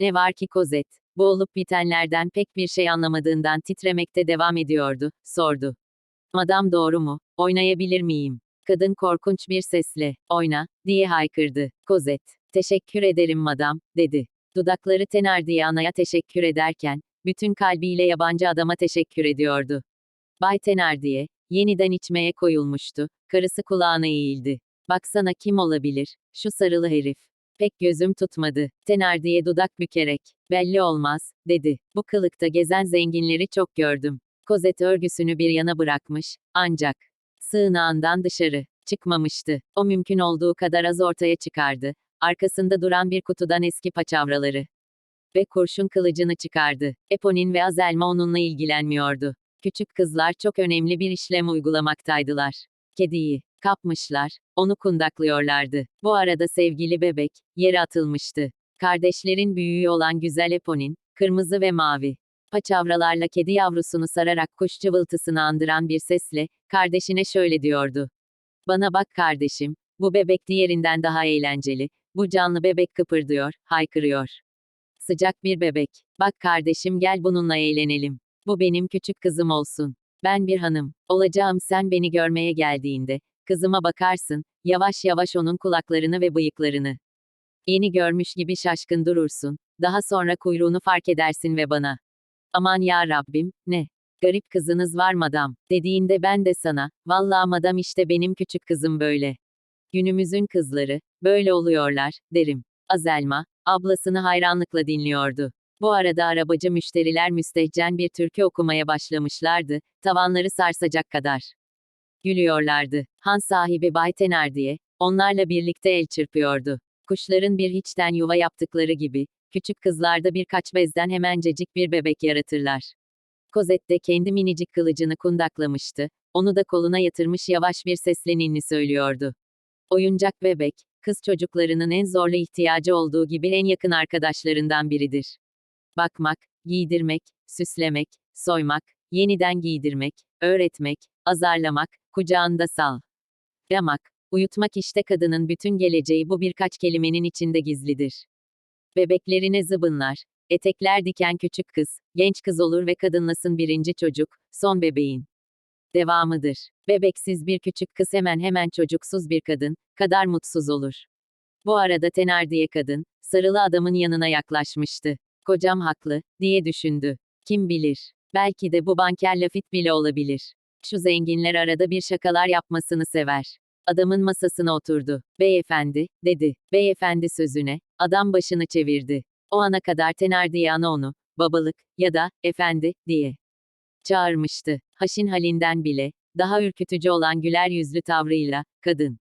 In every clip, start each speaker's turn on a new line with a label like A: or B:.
A: Ne var ki Kozet, bu olup bitenlerden pek bir şey anlamadığından titremekte devam ediyordu, sordu. Madam doğru mu? Oynayabilir miyim? Kadın korkunç bir sesle, oyna, diye haykırdı. Kozet, teşekkür ederim madam, dedi. Dudakları Tenardiyana'ya teşekkür ederken, bütün kalbiyle yabancı adama teşekkür ediyordu. Bay Tenardiye, yeniden içmeye koyulmuştu, karısı kulağına eğildi. Baksana kim olabilir, şu sarılı herif. Pek gözüm tutmadı. Tenardiye dudak bükerek, belli olmaz, dedi. Bu kılıkta gezen zenginleri çok gördüm. Kozet örgüsünü bir yana bırakmış, ancak sığınağından dışarı çıkmamıştı. O mümkün olduğu kadar az ortaya çıkardı. Arkasında duran bir kutudan eski paçavraları ve kurşun kılıcını çıkardı. Eponin ve Azelma onunla ilgilenmiyordu. Küçük kızlar çok önemli bir işlem uygulamaktaydılar. Kediyi kapmışlar, onu kundaklıyorlardı. Bu arada sevgili bebek yere atılmıştı. Kardeşlerin büyüğü olan güzel Eponin, kırmızı ve mavi paçavralarla kedi yavrusunu sararak kuş cıvıltısını andıran bir sesle kardeşine şöyle diyordu. Bana bak kardeşim, bu bebek diğerinden daha eğlenceli. Bu canlı bebek kıpırdıyor, haykırıyor. Sıcak bir bebek. Bak kardeşim gel bununla eğlenelim. Bu benim küçük kızım olsun. Ben bir hanım. Olacağım sen beni görmeye geldiğinde. Kızıma bakarsın, yavaş yavaş onun kulaklarını ve bıyıklarını. Yeni görmüş gibi şaşkın durursun. Daha sonra kuyruğunu fark edersin ve bana. Aman ya Rabbim, ne? Garip kızınız var madam, dediğinde ben de sana, vallahi madam işte benim küçük kızım böyle. Günümüzün kızları, böyle oluyorlar, derim. Azelma, ablasını hayranlıkla dinliyordu. Bu arada arabacı müşteriler müstehcen bir türkü okumaya başlamışlardı, tavanları sarsacak kadar. Gülüyorlardı. Han sahibi Bay Tenardiye, onlarla birlikte el çırpıyordu. Kuşların bir hiçten yuva yaptıkları gibi, küçük kızlarda birkaç bezden hemencecik bir bebek yaratırlar. Kozet de kendi minicik kılıcını kundaklamıştı, onu da koluna yatırmış yavaş bir sesle ninni söylüyordu. Oyuncak bebek, kız çocuklarının en zorlu ihtiyacı olduğu gibi en yakın arkadaşlarından biridir. Bakmak, giydirmek, süslemek, soymak, yeniden giydirmek, öğretmek, azarlamak, kucağında sal. Yamak, uyutmak işte kadının bütün geleceği bu birkaç kelimenin içinde gizlidir. Bebeklerine zıbınlar, etekler diken küçük kız, genç kız olur ve kadınlasın birinci çocuk, son bebeğin. Devamıdır. Bebeksiz bir küçük kız hemen hemen çocuksuz bir kadın, kadar mutsuz olur. Bu arada Tenardiye kadın, sarılı adamın yanına yaklaşmıştı. Kocam haklı, diye düşündü. Kim bilir? Belki de bu banker Lafit bile olabilir. Şu zenginler arada bir şakalar yapmasını sever. Adamın masasına oturdu. Beyefendi, dedi. Beyefendi sözüne, adam başını çevirdi. O ana kadar Tenardiye ana onu, babalık, ya da, efendi, diye çağırmıştı. Haşin halinden bile, daha ürkütücü olan güler yüzlü tavrıyla, kadın.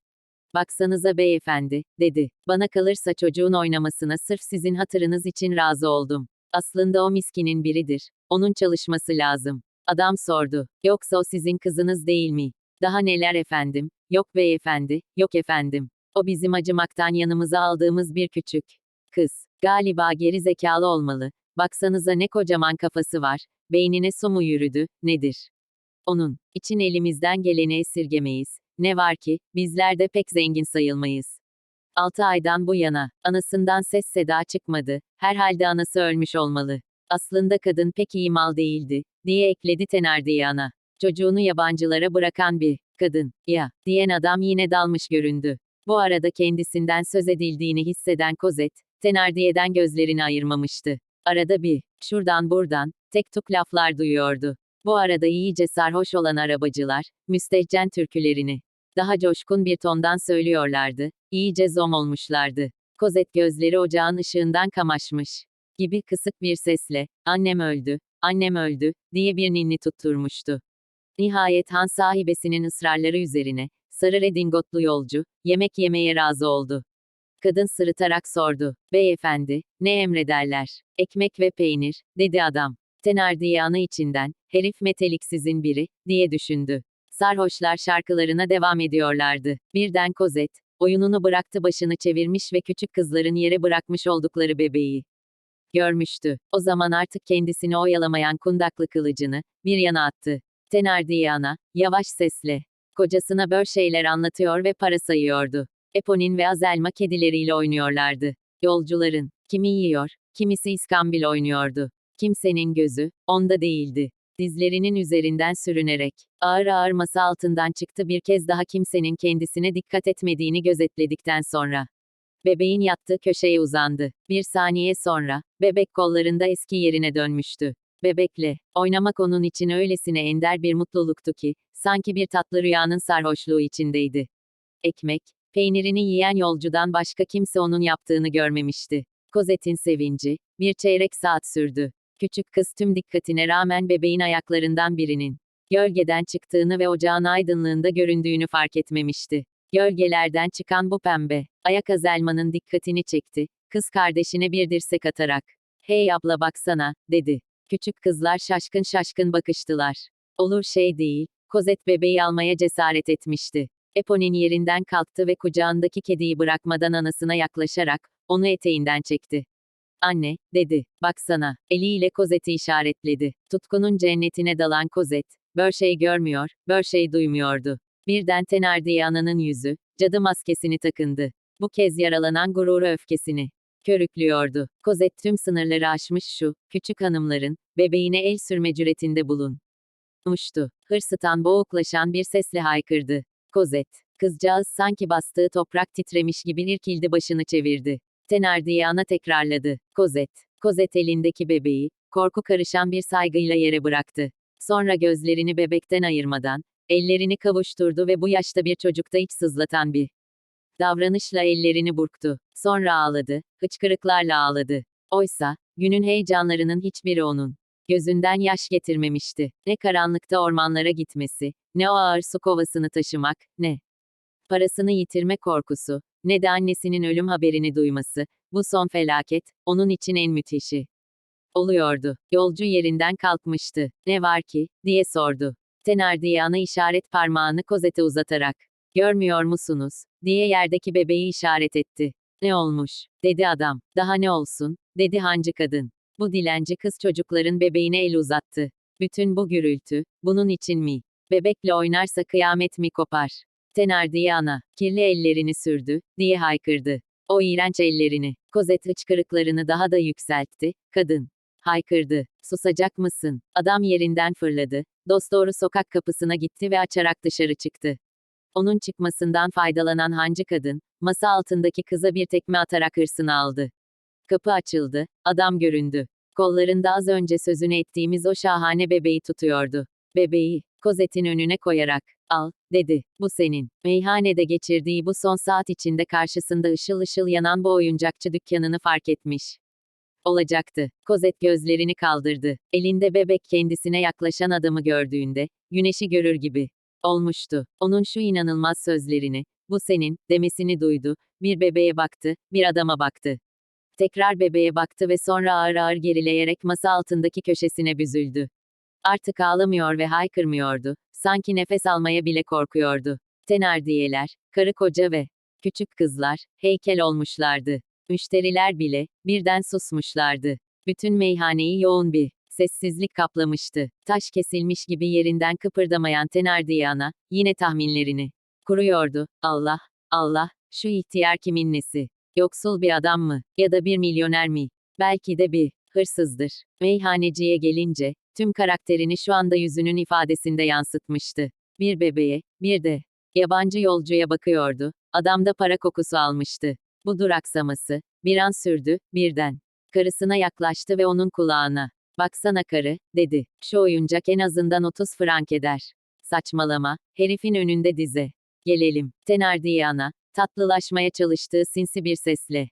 A: Baksanıza beyefendi, dedi. Bana kalırsa çocuğun oynamasına sırf sizin hatırınız için razı oldum. Aslında o miskinin biridir. Onun çalışması lazım. Adam sordu. Yoksa o sizin kızınız değil mi? Daha neler efendim? Yok beyefendi, yok efendim. O bizim acımaktan yanımıza aldığımız bir küçük kız. Galiba geri zekalı olmalı. Baksanıza ne kocaman kafası var. Beynine su mu yürüdü, nedir? Onun için elimizden geleni esirgemeyiz. Ne var ki, bizler de pek zengin sayılmayız. 6 aydan bu yana, anasından ses seda çıkmadı, herhalde anası ölmüş olmalı. Aslında kadın pek iyi mal değildi, diye ekledi Tenardiye ana. Çocuğunu yabancılara bırakan bir kadın, ya, diyen adam yine dalmış göründü. Bu arada kendisinden söz edildiğini hisseden Kozet, Tenardiye'den gözlerini ayırmamıştı. Arada bir, şuradan buradan, tek tuk laflar duyuyordu. Bu arada iyice sarhoş olan arabacılar, müstehcen türkülerini, daha coşkun bir tondan söylüyorlardı, iyice zom olmuşlardı. Kozet gözleri ocağın ışığından kamaşmış gibi kısık bir sesle, annem öldü, annem öldü, diye bir ninni tutturmuştu. Nihayet han sahibesinin ısrarları üzerine, sarı redingotlu yolcu, yemek yemeye razı oldu. Kadın sırıtarak sordu, beyefendi, ne emrederler? Ekmek ve peynir, dedi adam. Tenardiye ana içinden, herif meteliksizin biri, diye düşündü. Sarhoşlar şarkılarına devam ediyorlardı. Birden Kozet, oyununu bıraktı başını çevirmiş ve küçük kızların yere bırakmış oldukları bebeği görmüştü. O zaman artık kendisini oyalamayan kundaklı kılıcını, bir yana attı. Tenardiye ana, yavaş sesle, kocasına böyle şeyler anlatıyor ve para sayıyordu. Eponin ve Azelma kedileriyle oynuyorlardı. Yolcuların Kimi yiyor, kimisi iskambil oynuyordu. Kimsenin gözü, onda değildi. Dizlerinin üzerinden sürünerek, ağır ağır masa altından çıktı bir kez daha kimsenin kendisine dikkat etmediğini gözetledikten sonra. Bebeğin yattığı köşeye uzandı. Bir saniye sonra, bebek kollarında eski yerine dönmüştü. Bebekle, oynamak onun için öylesine ender bir mutluluktu ki, sanki bir tatlı rüyanın sarhoşluğu içindeydi. Ekmek, peynirini yiyen yolcudan başka kimse onun yaptığını görmemişti. Kozet'in sevinci, bir çeyrek saat sürdü. Küçük kız tüm dikkatine rağmen bebeğin ayaklarından birinin, gölgeden çıktığını ve ocağın aydınlığında göründüğünü fark etmemişti. Gölgelerden çıkan bu pembe, ayak azelmanın dikkatini çekti. Kız kardeşine bir dirsek atarak, hey abla baksana, dedi. Küçük kızlar şaşkın şaşkın bakıştılar. Olur şey değil, Kozet bebeği almaya cesaret etmişti. Eponin yerinden kalktı ve kucağındaki kediyi bırakmadan anasına yaklaşarak, onu eteğinden çekti. Anne, dedi, baksana, eliyle Kozet'i işaretledi. Tutkunun cennetine dalan Kozet, bör şey görmüyor, bör şey duymuyordu. Birden Tenardiye ananın yüzü, cadı maskesini takındı. Bu kez yaralanan gururu öfkesini körüklüyordu. Kozet tüm sınırları aşmış şu, küçük hanımların, bebeğine el sürme cüretinde bulun. Muştu. Hırsıtan boğuklaşan bir sesle haykırdı. Kozet. Kızcağız sanki bastığı toprak titremiş gibi irkildi başını çevirdi. Tenardiye ana tekrarladı. Kozet. Kozet elindeki bebeği, korku karışan bir saygıyla yere bıraktı. Sonra gözlerini bebekten ayırmadan, ellerini kavuşturdu ve bu yaşta bir çocukta iç sızlatan bir davranışla ellerini burktu. Sonra ağladı, hıçkırıklarla ağladı. Oysa, günün heyecanlarının hiçbiri onun gözünden yaş getirmemişti. Ne karanlıkta ormanlara gitmesi, ne o ağır su kovasını taşımak, ne parasını yitirme korkusu, ne de annesinin ölüm haberini duyması, bu son felaket, onun için en müthişi. Oluyordu. Yolcu yerinden kalkmıştı. Ne var ki, diye sordu. Tenardiye ana işaret parmağını Kozet'e uzatarak. Görmüyor musunuz? diye yerdeki bebeği işaret etti. Ne olmuş? dedi adam. Daha ne olsun? dedi hancı kadın. Bu dilenci kız çocukların bebeğine el uzattı. Bütün bu gürültü, bunun için mi? Bebekle oynarsa kıyamet mi kopar? Tenardiye ana, kirli ellerini sürdü, diye haykırdı. O iğrenç ellerini, kozet hıçkırıklarını daha da yükseltti, kadın. Haykırdı. Susacak mısın? Adam yerinden fırladı, dosdoğru sokak kapısına gitti ve açarak dışarı çıktı. Onun çıkmasından faydalanan hancı kadın, masa altındaki kıza bir tekme atarak hırsını aldı. Kapı açıldı, adam göründü. Kollarında az önce sözünü ettiğimiz o şahane bebeği tutuyordu. Bebeği, kozetin önüne koyarak, al, dedi, bu senin. Meyhanede geçirdiği bu son saat içinde karşısında ışıl ışıl yanan bu oyuncakçı dükkanını fark etmiş. Olacaktı. Kozet gözlerini kaldırdı. Elinde bebek kendisine yaklaşan adamı gördüğünde, güneşi görür gibi. Olmuştu. Onun şu inanılmaz sözlerini, bu senin, demesini duydu. Bir bebeğe baktı, bir adama baktı. Tekrar bebeğe baktı ve sonra ağır ağır gerileyerek masa altındaki köşesine büzüldü. Artık ağlamıyor ve haykırmıyordu. Sanki nefes almaya bile korkuyordu. Tenardiyeler, karı koca ve küçük kızlar, heykel olmuşlardı. Müşteriler bile, birden susmuşlardı. Bütün meyhaneyi yoğun bir sessizlik kaplamıştı. Taş kesilmiş gibi yerinden kıpırdamayan Tenardiye ana, yine tahminlerini kuruyordu. Allah, Allah, şu ihtiyar kimin nesi? Yoksul bir adam mı? Ya da bir milyoner mi? Belki de bir hırsızdır. Meyhaneciye gelince, tüm karakterini şu anda yüzünün ifadesinde yansıtmıştı. Bir bebeğe, bir de yabancı yolcuya bakıyordu. Adamda para kokusu almıştı. Bu duraksaması, bir an sürdü, birden. Karısına yaklaştı ve onun kulağına, baksana karı, dedi. Şu oyuncak en azından 30 frank eder. Saçmalama, herifin önünde dize. Gelelim, Tenardiye ana, tatlılaşmaya çalıştığı sinsi bir sesle.